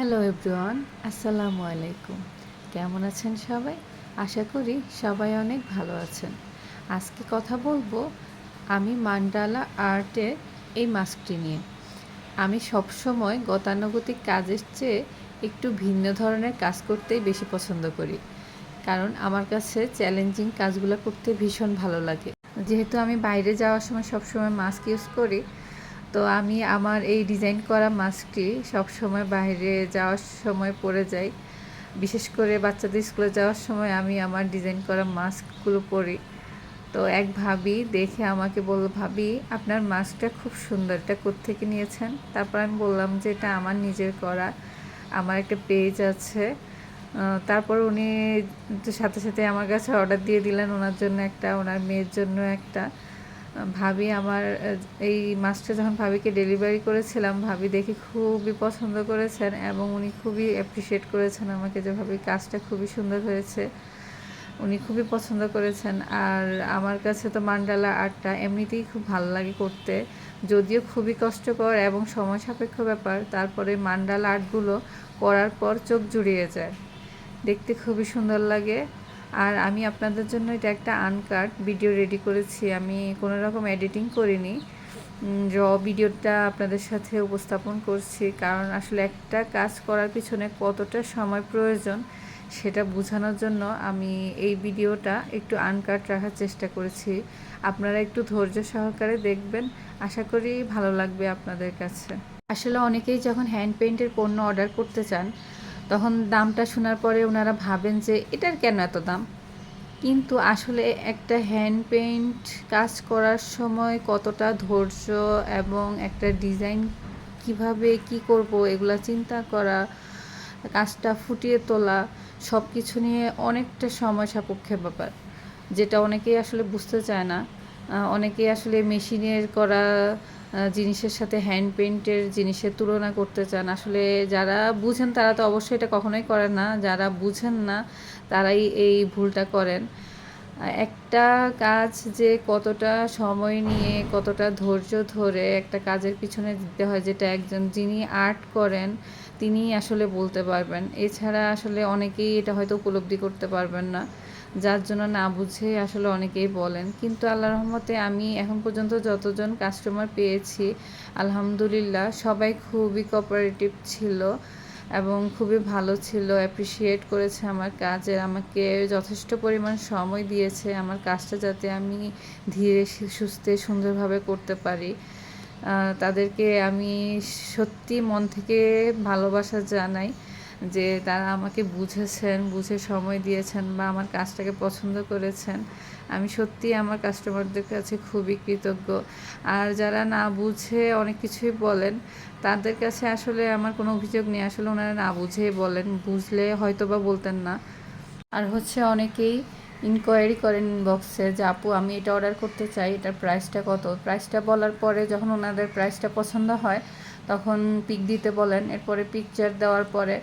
Hello everyone, আসসালামু আলাইকুম। কেমন আছেন সবাই? আশা করি সবাই অনেক ভালো আছেন। আজকে কথা বলব আমি মান্ডালা আর্টের এই মাস্কটি নিয়ে। আমি সবসময় গতানুগতিক কাজের চেয়ে একটু ভিন্ন ধরনের কাজ করতেই বেশি পছন্দ করি। কারণ আমার কাছে চ্যালেঞ্জিং কাজগুলো করতে ভীষণ ভালো লাগে। যেহেতু আমি বাইরে যাওয়ার সময় সবসময় মাস্ক ইউজ করি তো আমি আমার এই ডিজাইন করা মাস্কটি সবসময় বাইরে যাওয়ার সময় পরে যাই। বিশেষ করে বাচ্চাদের স্কুলে যাওয়ার সময় আমি আমার ডিজাইন করা মাস্কগুলো পরি। তো এক ভাবি দেখে আমাকে বলল, ভাবি, আপনার মাস্কটা খুব সুন্দর। এটা কোত্থেকে নিয়েছেন? তারপর আমি বললাম যে, এটা আমার নিজের করা। আমার একটা পেজ আছে। তারপর উনি সাথে সাথে আমার কাছে অর্ডার দিয়ে দিলেন। ওনার জন্য একটা, ওনার মেয়ের জন্য একটা। ভাবি আমার, এই মাছটা যখন ভাবিকে ডেলিভারি করেছিলাম, ভাবি দেখে খুবই পছন্দ করেছেন এবং উনি খুবই অ্যাপ্রিসিয়েট করেছেন আমাকে যে ভাবি কাজটা খুবই সুন্দর হয়েছে। উনি খুবই পছন্দ করেছেন। আর আমার কাছে তো মান্ডালা আর্টটা এমনিতেই খুব ভালো লাগে করতে। যদিও খুবই কষ্টকর এবং সময় সাপেক্ষ ব্যাপার, তারপরে মান্ডালা আর্টগুলো করার পর চোখ জুড়িয়ে যায়। দেখতে খুবই সুন্দর লাগে। আর আমি আপনাদের জন্য এটা একটা আনকাট ভিডিও রেডি করেছি। আমি কোনো রকম এডিটিং করিনি। র ভিডিওটা আপনাদের সাথে উপস্থাপন করছি। কারণ আসলে একটা কাজ করার পিছনে কতটা সময় প্রয়োজন সেটা বোঝানোর জন্য আমি এই ভিডিওটা একটু আনকাট রাখার চেষ্টা করেছি। আপনারা একটু ধৈর্য সহকারে দেখবেন। আশা করি ভালো লাগবে আপনাদের কাছে। আসলে অনেকেই যখন হ্যান্ড পেইন্টের পণ্য অর্ডার করতে চান তখন দামটা শোনার পরে ওনারা ভাবেন যে, এটার কেন এত দাম? কিন্তু আসলে একটা হ্যান্ড পেইন্ট কাজ করার সময় কতটা ধৈর্য এবং একটা ডিজাইন কীভাবে কি করব, এগুলা চিন্তা করা, কাজটা ফুটিয়ে তোলা সব কিছু নিয়ে অনেকটা সময় সাপেক্ষের ব্যাপার, যেটা অনেকেই আসলে বুঝতে চায় না। অনেকেই আসলে মেশিনের করা জিনিসের সাথে হ্যান্ড পেন্টের জিনিসের তুলনা করতে চান। আসলে যারা বুঝেন তারা তো অবশ্যই এটা কখনোই করেন না। যারা বুঝেন না, তারাই এই ভুলটা করেন। একটা কাজ যে কতটা সময় নিয়ে, কতটা ধৈর্য ধরে একটা কাজের পিছনে দিতে হয়, যেটা একজন যিনি আর্ট করেন তিনি আসলে বলতে পারবেন। এছাড়া আসলে অনেকেই এটা হয়তো উপলব্ধি করতে পারবেন না। যার জন্য না বুঝে আসলে অনেকেই বলেন। কিন্তু আল্লাহ রহমতে আমি এখন পর্যন্ত যতজন কাস্টমার পেয়েছি, আলহামদুলিল্লাহ সবাই খুবই কোঅপারেটিভ ছিল এবং খুবই ভালো ছিল অ্যাপ্রিসিয়েট করেছে আমার কাজের আমাকে যথেষ্ট পরিমাণ সময় দিয়েছে আমার কাজটা যাতে আমি ধীরে সুস্থে সুন্দরভাবে করতে পারি। তাদেরকে আমি সত্যি মন থেকে ভালোবাসা জানাই। যে তারা আমাকে বুঝেছেন, বুঝে সময় দিয়েছেন বা আমার কাজটাকে পছন্দ করেছেন। আমি সত্যি আমার কাস্টমারদের কাছে খুবই কৃতজ্ঞ। আর যারা না বুঝে অনেক কিছুই বলেন, তাদের কাছে আসলে আমার কোনো অভিযোগ নেই। আসলে ওনারা না বুঝেই বলেন। বুঝলে হয়তো বা বলতেন না। আর হচ্ছে অনেকেই ইনকোয়ারি করেন ইনবক্সে যে, আপু, আমি এটা অর্ডার করতে চাই, এটার প্রাইসটা কত? প্রাইসটা বলার পরে যখন ওনাদের প্রাইসটা পছন্দ হয়, তখন পিক দিতে বলেন। এরপরে পিকচার দেওয়ার পরে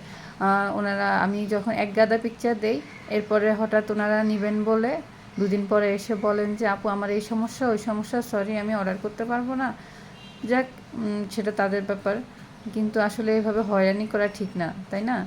ওনারা, আমি যখন এক গাদা পিকচার দেই, এরপরে হঠাৎ ওনারা নেবেন বলে দুদিন পরে এসে বলেন যে, আপু, আমার এই সমস্যা, ওই সমস্যা সরি আমি অর্ডার করতে পারব না। যাক সেটা তাদের ব্যাপার। কিন্তু আসলে এভাবে হয়রানি করা ঠিক না, তাই না?